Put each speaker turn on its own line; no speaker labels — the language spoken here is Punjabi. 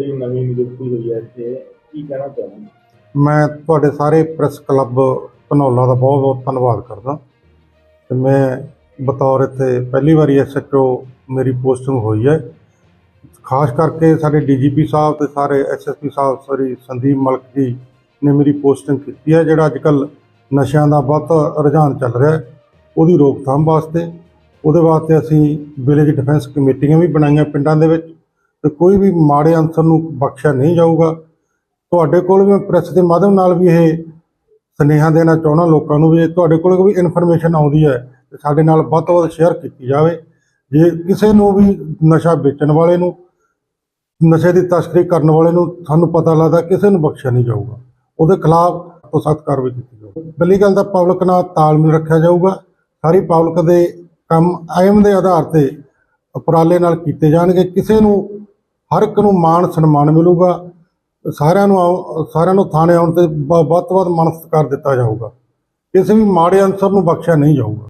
ਦੀ ਨਵੀਂ ਨਿਯੁਕਤੀ ਹੋਈ ਹੈ ਇੱਥੇ, ਕੀ ਕਹਿਣਾ ਚਾਹੁੰਦੇ
ਮੈਂ ਤੁਹਾਡੇ ਸਾਰੇ ਪ੍ਰੈਸ ਕਲੱਬ ਧਨੌਲਾ ਦਾ ਬਹੁਤ ਬਹੁਤ ਧੰਨਵਾਦ ਕਰਦਾ। ਤੇ ਮੈਂ ਬਤੌਰ ਇੱਥੇ ਪਹਿਲੀ ਵਾਰੀ ਐਸਐਚਓ ਮੇਰੀ ਪੋਸਟਿੰਗ ਹੋਈ ਹੈ। ਖਾਸ ਕਰਕੇ ਸਾਡੇ ਡੀਜੀਪੀ ਸਾਹਿਬ ਤੇ ਸਾਰੇ ਐਸਐਸਪੀ ਸਾਹਿਬ, ਸਰੀ ਸੰਦੀਪ ਮਲਕ ਜੀ ਨੇ ਮੇਰੀ ਪੋਸਟਿੰਗ ਕੀਤੀ ਹੈ, ਜਿਹੜਾ ਅੱਜਕੱਲ ਨਸ਼ਿਆਂ ਦਾ ਬਹੁਤ ਰੁਝਾਨ ਚੱਲ ਰਿਹਾ ਹੈ। ਉਹਦੀ ਰੋਕਥਾਮ ਵਾਸਤੇ, ਉਹਦੇ ਵਾਸਤੇ ਅਸੀਂ ਵਿਲੇਜ ਡਿਫੈਂਸ ਕਮੇਟੀਆਂ ਵੀ ਬਣਾਈਆਂ ਪਿੰਡਾਂ ਦੇ ਵਿੱਚ। ਤੇ ਕੋਈ ਵੀ ਮਾੜੇ ਅਨਸਰ ਨੂੰ ਬਖਸ਼ਿਆ ਨਹੀਂ ਜਾਊਗਾ। ਤੁਹਾਡੇ ਕੋਲ ਵੀ ਪ੍ਰੈਸ ਦੇ ਮਾਧਿਅਮ ਨਾਲ ਵੀ ਇਹ ਸੁਨੇਹਾ ਦੇਣਾ ਚਾਹੁੰਦਾ ਲੋਕਾਂ ਨੂੰ ਵੀ ਜੇ ਤੁਹਾਡੇ ਕੋਲ ਕੋਈ ਇਨਫੋਰਮੇਸ਼ਨ ਆਉਂਦੀ ਹੈ ਤੇ ਸਾਡੇ ਨਾਲ ਵੱਧ ਤੋਂ ਵੱਧ ਸ਼ੇਅਰ ਕੀਤੀ ਜਾਵੇ। ਜੇ ਕਿਸੇ ਨੂੰ ਵੀ ਨਸ਼ਾ ਵੇਚਣ ਵਾਲੇ ਨੂੰ, ਨਸ਼ੇ ਦੀ ਤਸਕਰੀ ਕਰਨ ਵਾਲੇ ਨੂੰ ਸਾਨੂੰ ਪਤਾ ਲੱਗਦਾ ਕਿਸੇ ਨੂੰ ਬਖਸ਼ਿਆ ਨਹੀਂ ਜਾਊਗਾ। ਉਹਦੇ ਖਿਲਾਫ ਤੋਂ ਸਖਤ ਕਾਰਵਾਈ ਕੀਤੀ ਜਾਊਗੀ। ਪਹਿਲੀ ਗੱਲ ਤਾਂ ਪਬਲਿਕ ਨਾਲ ਤਾਲਮੇਲ ਰੱਖਿਆ ਜਾਊਗਾ। ਸਾਰੀ ਪਬਲਿਕ ਦੇ ਕੰਮ ਅਹਿਮ ਦੇ ਆਧਾਰ ਤੇ ਉਪਰਾਲੇ ਨਾਲ ਕੀਤੇ ਜਾਣਗੇ। ਕਿਸੇ ਨੂੰ ਹਰ ਇੱਕ ਨੂੰ ਮਾਣ, ਸਨਮਾਨ ਮਿਲੂਗਾ। ਸਾਰਿਆਂ ਨੂੰ ਆਓ- ਸਾਰਿਆਂ ਨੂੰ ਥਾਣੇ ਆਉਣ ਤੇ ਬ- ਵੱਧ ਤੋਂ ਵੱਧ ਮਾਣ ਸਤਿਕਾਰ ਦਿੱਤਾ ਜਾਊਗਾ। ਕਿਸੇ ਵੀ ਮਾੜੇ ਅਨਸਰ ਨੂੰ ਬਖਸ਼ਿਆ ਨਹੀਂ ਜਾਊਗਾ।